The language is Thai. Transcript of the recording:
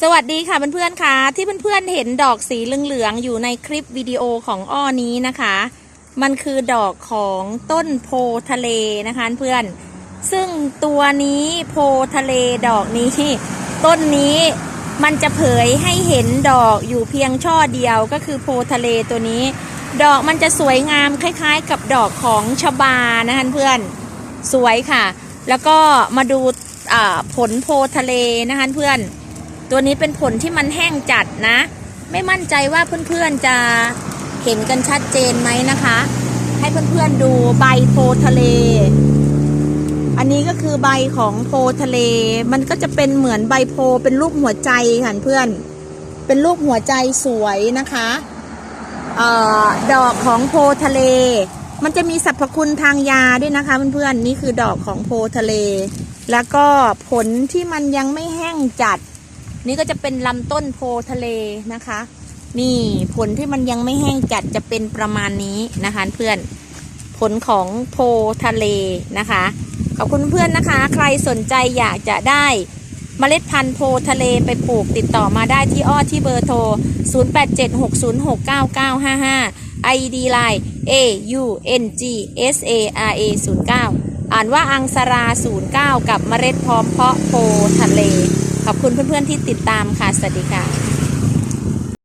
สวัสดีค่ะเพื่อนๆค่ะที่เพื่อนๆเห็นดอกสีเหลืองๆอยู่ในคลิปวิดีโอของอ้อนี้นะคะ มันคือดอกของต้นโพทะเลนะคะเพื่อนซึ่งตัวนี้โพทะเลดอกนี้ ต้นนี้มันจะเผยให้เห็นดอกอยู่เพียงช่อเดียวก็คือโพทะเลตัวนี้ ดอกมันจะสวยงามคล้ายๆ กับดอกของชบานะคะเพื่อนสวยค่ะ แล้วก็มาดูผลโพทะเลนะคะเพื่อน ตัวนี้เป็นผลที่มันแห้งจัดนะ ไม่มั่นใจว่าเพื่อนๆจะเห็นกันชัดเจนไหมนะคะ ให้เพื่อนๆดูใบโพทะเล อันนี้ก็คือใบของโพทะเล มันก็จะเป็นเหมือนใบโพเป็นรูปหัวใจค่ะเพื่อน เป็นรูปหัวใจสวยนะคะเออดอกของโพทะเล มันจะมีสรรพคุณทางยาด้วยนะคะเพื่อนๆนี่คือดอกของโพทะเล แล้วก็ผลที่มันยังไม่แห้งจัด นี่ก็จะเป็นลำต้นโพทะเลนะคะ นี่ผลที่มันยังไม่แห้งจัดจะเป็นประมาณนี้นะคะเพื่อนผลของโพทะเลนะคะ ขอบคุณเพื่อนนะคะ ใครสนใจอยากจะได้เมล็ดพันธุ์โพทะเลไปปลูกติดต่อมาได้ที่อ้อที่เบอร์โทร 0876069955 ID Line A U N G S A R A 09อ่านว่าอังสรา 09 กับเมล็ดพร้อมเพาะโพทะเล ขอบคุณเพื่อนๆที่ติดตามค่ะ สวัสดีค่ะ